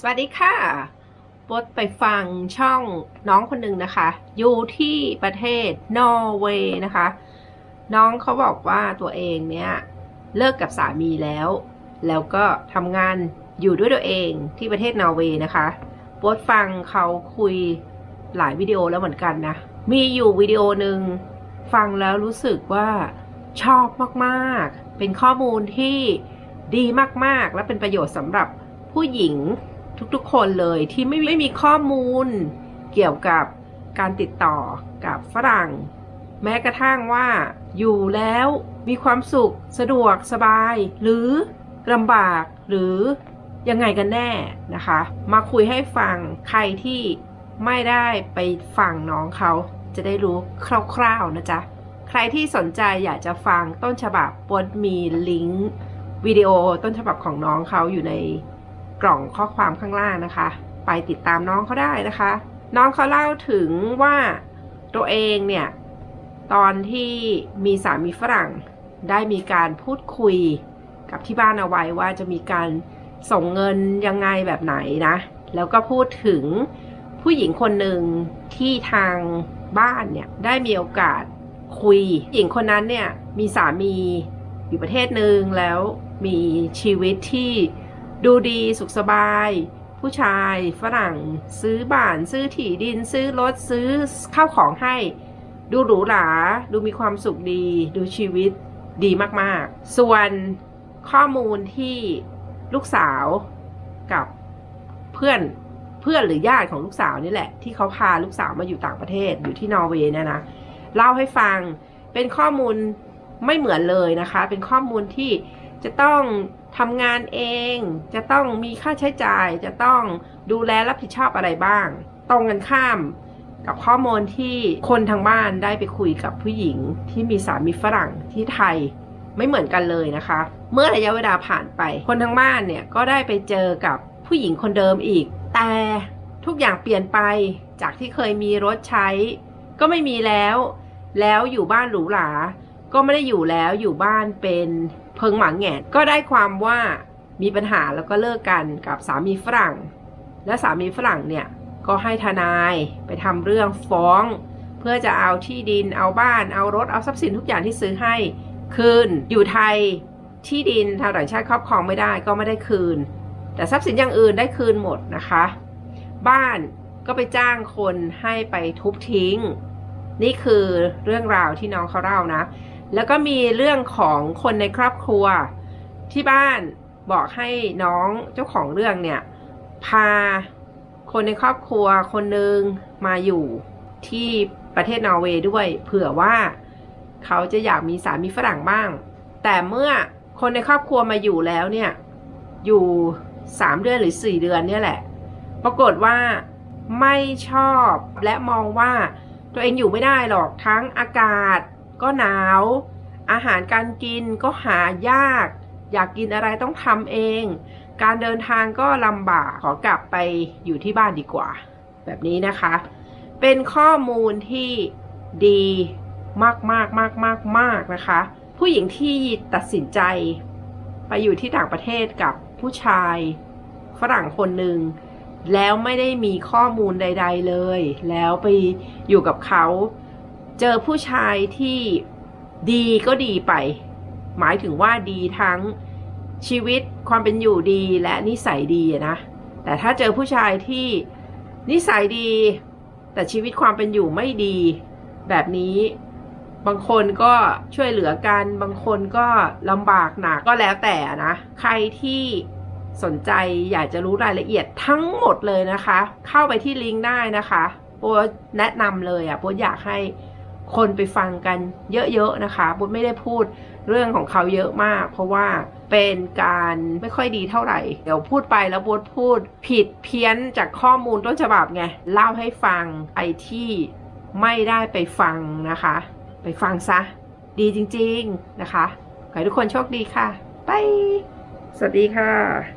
สวัสดีค่ะบดไปฟังช่องน้องคนหนึ่งนะคะ อยู่ที่ประเทศนอร์เวย์นะคะ น้องเขาบอกว่าตัวเองเนี่ย เลิกกับสามีแล้ว แล้วก็ทำงานอยู่ด้วยตัวเองที่ประเทศนอร์เวย์นะคะบดฟังเขาคุยหลายวิดีโอแล้วเหมือนกันนะ มีอยู่วิดีโอหนึ่งฟังแล้วรู้สึกว่าชอบมากๆ เป็นข้อมูลที่ดีมากๆ และเป็นประโยชน์สำหรับผู้หญิง ทุกๆ คนเลยที่ไม่ไม่มีข้อมูลเกี่ยวกับการติดต่อกับฝรั่ง แม้กระทั่งว่าอยู่แล้วมีความสุขสะดวกสบาย หรือลำบากหรือยังไงกันแน่นะคะ มาคุยให้ฟังใครที่ไม่ได้ไปฟังน้องเขาจะได้รู้คร่าวๆนะจ๊ะ ใครที่สนใจอยากจะฟังต้นฉบับบนมีลิงก์วิดีโอต้นฉบับของน้องเขาอยู่ใน กล่องข้อความข้างล่างนะคะ ไปติดตามน้องเขาได้นะคะ น้องเขาเล่าถึงว่าตัวเองเนี่ย ตอนที่มีสามีฝรั่งได้มีการพูดคุยกับที่บ้านเอาไว้ว่าจะมีการส่งเงินยังไงแบบไหนนะ แล้วก็พูดถึงผู้หญิงคนหนึ่งที่ทางบ้านเนี่ยได้มีโอกาสคุย หญิงคนนั้นเนี่ยมีสามีอยู่ประเทศหนึ่งแล้วมีชีวิตที่ ดูดีสุขสบาย ผู้ชายฝรั่ง ซื้อบ้านซื้อที่ดินซื้อรถซื้อข้าวของให้ ดูหรูหรา ดูมีความสุขดี ดูชีวิตดีมากๆ ส่วนข้อมูลที่ลูกสาวกับเพื่อนเพื่อนหรือญาติของลูกสาวนี่แหละ ที่เขาพาลูกสาวมาอยู่ต่างประเทศอยู่ที่นอร์เวย์เนี่ยนะเล่าให้ฟังเป็นข้อมูลไม่เหมือนเลยนะคะ เป็นข้อมูลที่จะต้อง ทำงานเองจะต้องมีค่าใช้จ่ายจะต้องดูแลรับผิดชอบอะไรบ้าง ตรงกันข้ามกับข้อมูลที่คนทางบ้านได้ไปคุยกับผู้หญิงที่มีสามีฝรั่งที่ไทยไม่เหมือนกันเลยนะคะ เมื่อระยะเวลาผ่านไป คนทางบ้านเนี่ยก็ได้ไปเจอกับผู้หญิงคนเดิมอีก แต่ทุกอย่างเปลี่ยนไปจากที่เคยมีรถใช้ ก็ไม่มีแล้ว แล้วอยู่บ้านหรูหรา ก็ไม่ได้อยู่แล้วอยู่บ้านเป็นเพิงหมังแงนก็ได้ความว่ามีปัญหาแล้วก็เลิกกันกับสามีฝรั่ง และสามีฝรั่งเนี่ยก็ให้ทนายไปทำเรื่องฟ้อง เพื่อจะเอาที่ดินเอาบ้านเอารถเอาทรัพย์สินทุกอย่างที่ซื้อให้คืนอยู่ไทยที่ดินชาวต่างชาติครอบครองไม่ได้ก็ไม่ได้คืน แต่ทรัพย์สินอย่างอื่นได้คืนหมดนะคะ บ้านก็ไปจ้างคนให้ไปทุบทิ้ง นี่คือเรื่องราวที่น้องเขาเล่านะ แล้วก็มีเรื่องของคนในครอบครัว ที่บ้านบอกให้น้องเจ้าของเรื่องเนี่ย พาคนในครอบครัวคนหนึ่งมาอยู่ที่ประเทศนอร์เวย์ด้วย เผื่อว่าเขาจะอยากมีสามีฝรั่งบ้าง แต่เมื่อคนในครอบครัวมาอยู่แล้วเนี่ย อยู่สามเดือนหรือสี่เดือนเนี่ยแหละ ปรากฏว่าไม่ชอบและมองว่าตัวเองอยู่ไม่ได้หรอกทั้งอากาศ ก็หนาว อาหารการกินก็หายาก อยากกินอะไรต้องทำเอง การเดินทางก็ลำบากขอกลับไปอยู่ที่บ้านดีกว่า แบบนี้นะคะ เป็นข้อมูลที่ดีมากมากมากมากมากนะคะ ผู้หญิงที่ตัดสินใจ ไปอยู่ที่ต่างประเทศกับผู้ชายฝรั่งคนหนึ่งแล้วไม่ได้มีข้อมูลใด ๆเลย แล้วไปอยู่กับเขา เจอผู้ชายที่ดีก็ดีไป หมายถึงว่าดีทั้งชีวิตความเป็นอยู่ดีและนิสัยดีนะ แต่ถ้าเจอผู้ชายที่นิสัยดี แต่ชีวิตความเป็นอยู่ไม่ดี แบบนี้บางคนก็ช่วยเหลือกัน บางคนก็ลำบากหนักก็แล้วแต่นะ ใครที่สนใจอยากจะรู้รายละเอียดทั้งหมดเลยนะคะ เข้าไปที่ลิงก์ได้นะคะโปรแนะนำเลยอะโปรอยากให้ คนไปฟังกันเยอะๆนะคะโปรไม่ได้พูดเรื่องของเขาเยอะมาก เพราะว่าเป็นการไม่ค่อยดีเท่าไหร่ เดี๋ยวพูดไปแล้วโปรพูดผิดเพี้ยนจากข้อมูลต้นฉบับไงเล่าให้ฟังไอที่ไม่ได้ไปฟังนะคะ ไปฟังซะ ดีจริงๆนะคะขอให้ทุกคนโชคดีค่ะไปสวัสดีค่ะ